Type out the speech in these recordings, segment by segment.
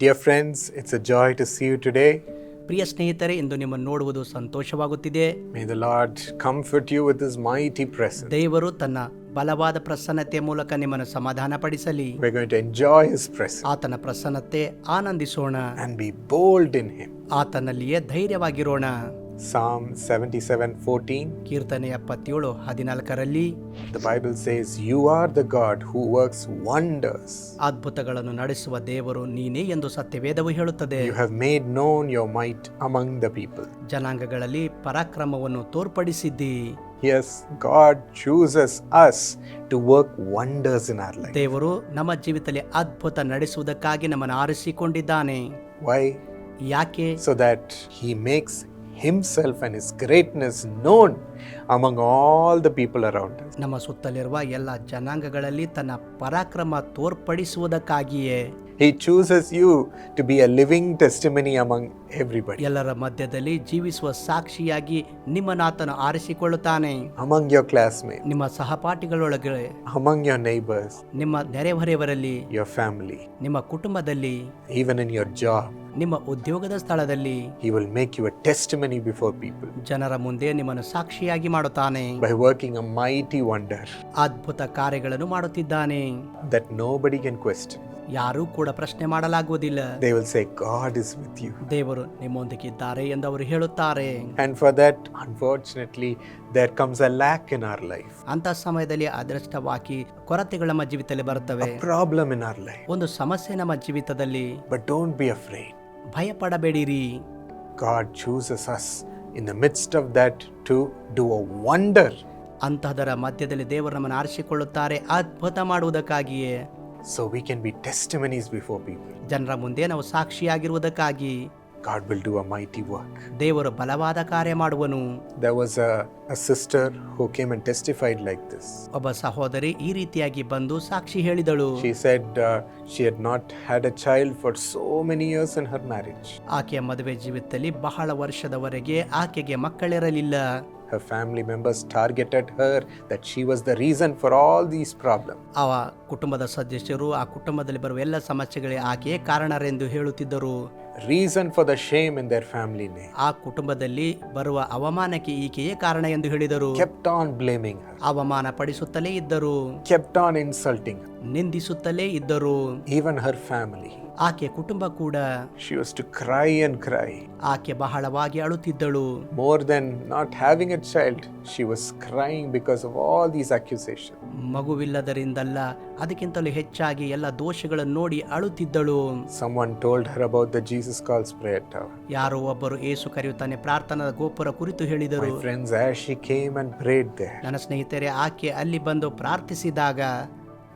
Dear friends, it's a joy to see you today. ಪ್ರಿಯ ಸ್ನೇಹಿತರೆ ಇಂದು ನಿಮ್ಮನ್ನು ನೋಡುವುದು ಸಂತೋಷವಾಗುತ್ತಿದೆ May the Lord comfort you with His mighty presence. ದೇವರು ತನ್ನ ಬಲವಾದ ಪ್ರಸನ್ನತೆಯ ಮೂಲಕ ನಿಮ್ಮನ್ನು ಸಮಾಧಾನ ಪಡಿಸಲಿ We're going to enjoy His presence ಆತನ ಪ್ರಸನ್ನತೆ ಆನಂದಿಸೋಣ and be bold in Him. ಆತನಲ್ಲಿಯೇ ಧೈರ್ಯವಾಗಿರೋಣ Psalm 77:14. ಕೀರ್ತನೆ ಎಪ್ಪತ್ತೇಳು ಹದಿನಾಲ್ಕರಲ್ಲಿ The Bible says, "You are the God who works wonders. ಅದ್ಭುತಗಳನ್ನು ನಡೆಸುವ ದೇವರು ನೀನೇ ಎಂದು ಸತ್ಯವೇದವು ಹೇಳುತ್ತದೆ You have made known your might among the people." ಜನಾಂಗಗಳಲ್ಲಿ ಪರಾಕ್ರಮವನ್ನು ತೋರ್ಪಡಿಸಿದ್ದಿ Yes, God chooses us to work wonders in our life. ದೇವರು ನಮ್ಮ ಜೀವಿತದಲ್ಲಿ ಅದ್ಭುತ ನಡೆಸುವುದಕ್ಕಾಗಿ ನಮ್ಮನ್ನು ಆರಿಸಿಕೊಂಡಿದ್ದಾನೆ Why? ಯಾಕೆ so that he makes himself and is greatness known among all the people around ನಮ್ಮ ಸುತ್ತಲಿರುವ ಎಲ್ಲ ಜನಾಂಗಗಳಲ್ಲಿ ತನ್ನ ಪರಾಕ್ರಮ ತೋರ್ಪಡಿಸುವುದಕ್ಕಾಗಿಯೇ He chooses you to be a living testimony among everybody ಎಲ್ಲರ ಮಧ್ಯದಲ್ಲಿ ಜೀವಿಸುವ ಸಾಕ್ಷಿಯಾಗಿ ನಿಮ್ಮ ನಾತನ ಆರಿಸಿಕೊಳ್ಳುತ್ತಾನೆ. Among ಕ್ಲಾಸ್ classmates, ನಿಮ್ಮ ಸಹಪಾಠಿಗಳೊಳಗೆ. ಅಮಂಗ್ ಯೋರ್ ನೈಬರ್ಸ್ ನಿಮ್ಮ ನೆರೆಹೊರೆಯವರಲ್ಲಿ. ಯೋರ್ ಫ್ಯಾಮಿಲಿ ನಿಮ್ಮ ಕುಟುಂಬದಲ್ಲಿ. ಈವನ್ ಇನ್ ಯೋರ್ ಜಾಬ್ ನಿಮ್ಮ ಉದ್ಯೋಗದ ಸ್ಥಳದಲ್ಲಿ. He will make you testimony before people ಜನರ ಮುಂದೆ ನಿಮ್ಮನ್ನು ಸಾಕ್ಷಿಯಾಗಿ ಮಾಡುತ್ತಾನೆ. By working a mighty wonder ಅದ್ಭುತ ಕಾರ್ಯಗಳನ್ನು ಮಾಡುತ್ತಿದ್ದಾನೆ. That nobody can question. ಯಾರೂ ಕೂಡ ಪ್ರಶ್ನೆ ಮಾಡಲಾಗುವುದಿಲ್ಲ. ದೇ ವಿಲ್ ಇದ್ದಾರೆ ಗಾಡ್ ವಿತ್ ಯು ದೇವರು ಎಂದು ಅವರು ಹೇಳುತ್ತಾರೆ. For there comes a in life ಅಂತ ಸಮಯದಲ್ಲಿ ಅದೃಷ್ಟವಾಗಿ ಕೊರತೆಗಳು ನಮ್ಮ ಜೀವಿತದಲ್ಲಿ ಬರುತ್ತವೆ. ಇನ್ ಲೈಫ್ ಒಂದು ಸಮಸ್ಯೆ ನಮ್ಮ ಜೀವಿತದಲ್ಲಿ. ಬಟ್ ಡೋಂಟ್ ಬಿ ಅಫ್ರೇಡ್ ಭಯ ಪಡಬೇಡಿರಿ God chooses us in the midst of that to do a wonder ಅಂತಹದರ ಮಧ್ಯದಲ್ಲಿ ದೇವರು ನಮ್ಮನ್ನು ಆರಿಸಿಕೊಳ್ಳುತ್ತಾರೆ ಅದ್ಭುತ ಮಾಡುವುದಕ್ಕಾಗಿಯೇ. So we can be testimonies before people. ಜನರ ಮುಂದೆ ನಾವು ಸಾಕ್ಷಿಯಾಗಿರುವುದಕ್ಕಾಗಿ God will do a mighty work. ದೇವರು ಬಲವಾದ ಕಾರ್ಯ ಮಾಡುವನು There was a, a sister who came and testified like this. ಒಬ್ಬ ಸಹೋದರಿ ಈ ರೀತಿಯಾಗಿ ಬಂದು ಸಾಕ್ಷಿ ಹೇಳಿದಳು She said uh, she had not had a child for so many years in her marriage. ಆಕೆಯ ಮದುವೆ ಜೀವಿತದಲ್ಲಿ ಬಹಳ ವರ್ಷದವರೆಗೆ ಆಕೆಗೆ ಮಕ್ಕಳಿರಲಿಲ್ಲ Her family members targeted her that she was the reason for all these problems. ಆ ಕುಟುಂಬದ ಸದಸ್ಯರು ಆ ಕುಟುಂಬದಲ್ಲಿ ಬರುವ ಎಲ್ಲ ಸಮಸ್ಯೆಗಳಿಗೆ ಆಕೆಯೇ ಕಾರಣರೆಂದು ಹೇಳುತ್ತಿದ್ದರು Reason for the shame in their family name. ಆ ಕುಟುಂಬದಲ್ಲಿ ಬರುವ ಅವಮಾನಕ್ಕೆ ಈಕೆಯೇ ಕಾರಣ ಎಂದು ಹೇಳಿದರು Kept on blaming her, ಅವಮಾನ ಪಡಿಸುತ್ತಲೇ ಇದ್ದರು kept on insulting her, ನಿಂದಿಸುತ್ತಲೇ ಇದ್ದರು even her family. ಆಕೆ ಕುಟುಂಬ ಕೂಡ She was to cry and cry. ಆಕೆ ಬಹಳವಾಗಿ ಅಳುತ್ತಿದ್ದಳು More than not having a child, she was crying because of all these accusations. ಮಗುವಿಲ್ಲದರಿಂದಲ್ಲ ಅದಕ್ಕಿಂತಲೂ ಹೆಚ್ಚಾಗಿ ಎಲ್ಲ ದೋಷಗಳನ್ನು ನೋಡಿ ಅಳುತ್ತಿದ್ದಳು Someone told her about the Jesus Calls prayer tower. ಯಾರೋ ಒಬ್ಬರು ಏಸು ಕರೆಯುತ್ತಾನೆ ಪ್ರಾರ್ಥನಾ ಗೋಪುರ ಕುರಿತು ಹೇಳಿದರು friends friends, as she came and prayed there, ನನ್ನ ಸ್ನೇಹಿತರೆ ಆಕೆ ಅಲ್ಲಿ ಬಂದು ಪ್ರಾರ್ಥಿಸಿದಾಗ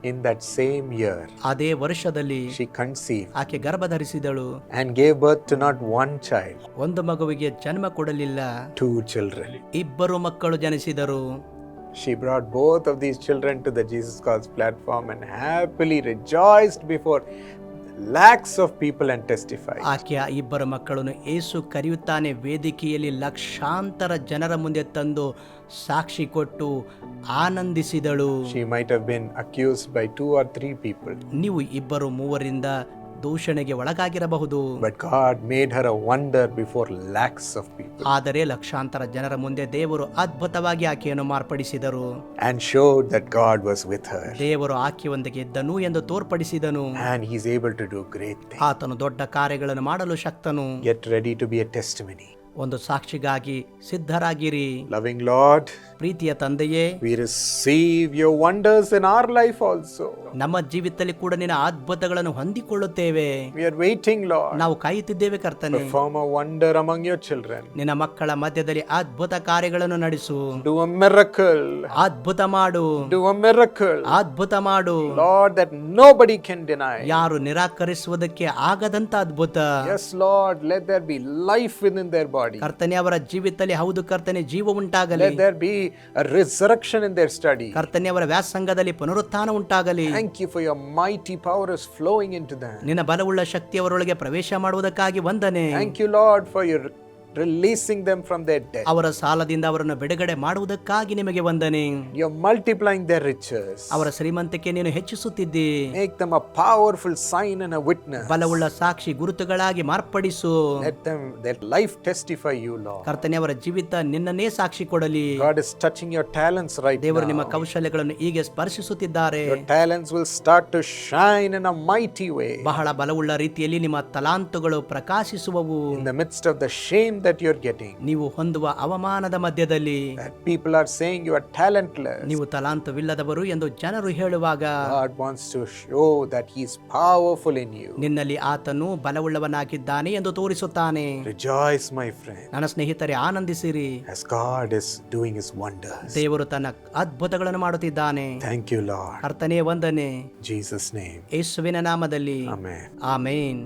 in that same year, ಅದೇ ವರ್ಷದಲ್ಲಿ she conceived ಆಕೆ ಗರ್ಭಧರಿಸಿದಳು and gave birth to not one child, ಒಂದು ಮಗುವಿಗೆ ಜನ್ಮ ಕೊಡಲಿಲ್ಲ two children. ಇಬ್ಬರು ಮಕ್ಕಳು ಜನಿಸಿದರು She brought both of these children to the Jesus Calls platform and happily rejoiced before lakhs of people and testify ಆಕೆಯ ಇಬ್ಬರು ಮಕ್ಕಳನ್ನು ಏಸು ಕರೆಯುತ್ತಾನೆ ವೇದಿಕೆಯಲ್ಲಿ ಲಕ್ಷಾಂತರ ಜನರ ಮುಂದೆ ತಂದು ಸಾಕ್ಷಿ ಕೊಟ್ಟು ಆನಂದಿಸಿದಳು. She might have been accused by two or three people ನೀವು ಇಬ್ಬರು ಮೂವರಿಂದ ದೂಷಣೆಗೆ ಒಳಗಾಗಿರಬಹುದು but God made her a wonder before lakhs of people ಆದರೆ ಲಕ್ಷಾಂತರ ಜನರ ಮುಂದೆ ದೇವರು ಅದ್ಭುತವಾಗಿ ಆಕೆಯನ್ನು ಮಾರ್ಪಡಿಸಿದರು and showed that God was with her. ದೇವರು ಆಕೆಯೊಂದಿಗೆ ಇದ್ದನು ಎಂದು ತೋರ್ಪಡಿಸಿದನು And He's able to do great things. ಆತನು ದೊಡ್ಡ ಕಾರ್ಯಗಳನ್ನು ಮಾಡಲು ಶಕ್ತನು Get ready to be a testimony. ಒಂದು ಸಾಕ್ಷಿಗಾಗಿ ಸಿದ್ಧರಾಗಿರಿ. ಲವಿಂಗ್ ಲಾರ್ಡ್ ಪ್ರೀತಿಯ ತಂದೆಯೇ we receive your wonders in our life also ನಮ್ಮ ಜೀವಿತದಲ್ಲಿ ಕೂಡ ನಿನ್ನ ಅದ್ಭುತಗಳನ್ನು ಹೊಂದಿಕೊಳ್ಳುತ್ತೇವೆ. ವಿ ಆರ್ ವೇಟಿಂಗ್ ಲಾರ್ಡ್ ನಾವು ಕಾಯುತ್ತಿದ್ದೇವೆ ಕರ್ತನೆ. Perform a wonder among your children ನಿನ್ನ ಮಕ್ಕಳ ಮಧ್ಯದಲ್ಲಿ ಅದ್ಭುತ ಕಾರ್ಯಗಳನ್ನು ನಡೆಸು. ಡು ಅ ಮಿರಕಲ್ ಅದ್ಭುತ ಮಾಡು. ಡು ಅ ಮಿರಕಲ್ ಅದ್ಭುತ ಮಾಡು. Lord that nobody can deny ಯಾರು ನಿರಾಕರಿಸುವುದಕ್ಕೆ ಆಗದಂತ ಅದ್ಭುತ. Yes Lord let there be life in in their body body. ಕರ್ತನೆ ಅವರ ಜೀವಿತದಲ್ಲಿ ಹೌದು ಕರ್ತನೆ ಜೀವ ಉಂಟಾಗಲಿ Let there be a resurrection in their study. ಕರ್ತನೆ ಅವರ ವ್ಯಾಸಂಗದಲ್ಲಿ ಪುನರುತ್ಥಾನ ಉಂಟಾಗಲಿ Thank you for your mighty power is flowing into them. ನಿನ್ನ ಬಲವುಳ್ಳ ಶಕ್ತಿ ಅವರೊಳಗೆ ಪ್ರವೇಶ ಮಾಡುವುದಕ್ಕಾಗಿ ವಂದನೆ Thank you, Lord, for your releasing them from their debt. ಅವರ ಸಾಲದಿಂದ ಅವರನ್ನು ಬಿಡುಗಡೆ ಮಾಡುವುದಕ್ಕಾಗಿ ನಿಮಗೆ ವಂದನೆ You're multiplying their riches. ಅವರ ಶ್ರೀಮಂತಿಕೆ ನೀನು ಹೆಚ್ಚಿಸುತ್ತಿದ್ದಿ Make them a powerful sign and a witness. ಬಲವುಳ್ಳ Sakshi ಗುರುತುಗಳಾಗಿ ಮಾರ್ಪಡಿಸು Let them, their life testify you, Lord. ಕರ್ತನೆ ಅವರ ಜೀವಿತ ನಿನ್ನನ್ನೇ ಸಾಕ್ಷಿ ಕೊಡಲಿ God is touching your talents right ದೇವರು ನಿಮ್ಮ now. ಕೌಶಲ್ಯಗಳನ್ನು ಹೀಗೆ ಸ್ಪರ್ಶಿಸುತ್ತಿದ್ದಾರೆ Your talents will start to shine in a mighty way. ಬಹಳ ಬಲವುಳ್ಳ ರೀತಿಯಲ್ಲಿ ನಿಮ್ಮ ತಲಾಂತುಗಳು ಪ್ರಕಾಶಿಸುವವು In the midst of the shame that you're getting, ನೀವು ಹೊಂದುವ ಅವಮಾನದ ಮಧ್ಯದಲ್ಲಿ people are saying you are talentless. ನೀವು ತಲಾಂತವಿಲ್ಲದವರು ಎಂದು ಜನರು ಹೇಳುವಾಗ God wants to show that He is powerful in you. ನಿನ್ನಲ್ಲಿ ಆತನು ಬಲವುಳ್ಳವನಾಗಿದ್ದಾನೆ ಎಂದು ತೋರಿಸುತ್ತಾನೆ Rejoice, my friend, ನನ್ನ ಸ್ನೇಹಿತರೆ ಆನಂದಿಸಿರಿ as God is doing His wonders. ದೇವರು ತನ್ನ ಅದ್ಭುತಗಳನ್ನು ಮಾಡುತ್ತಿದ್ದಾನೆ Thank you, Lord. ಕರ್ತನೇ ವಂದನೆ In Jesus' name. ಯೇಸುವಿನ ನಾಮದಲ್ಲಿ Amen. ಆಮೇನ್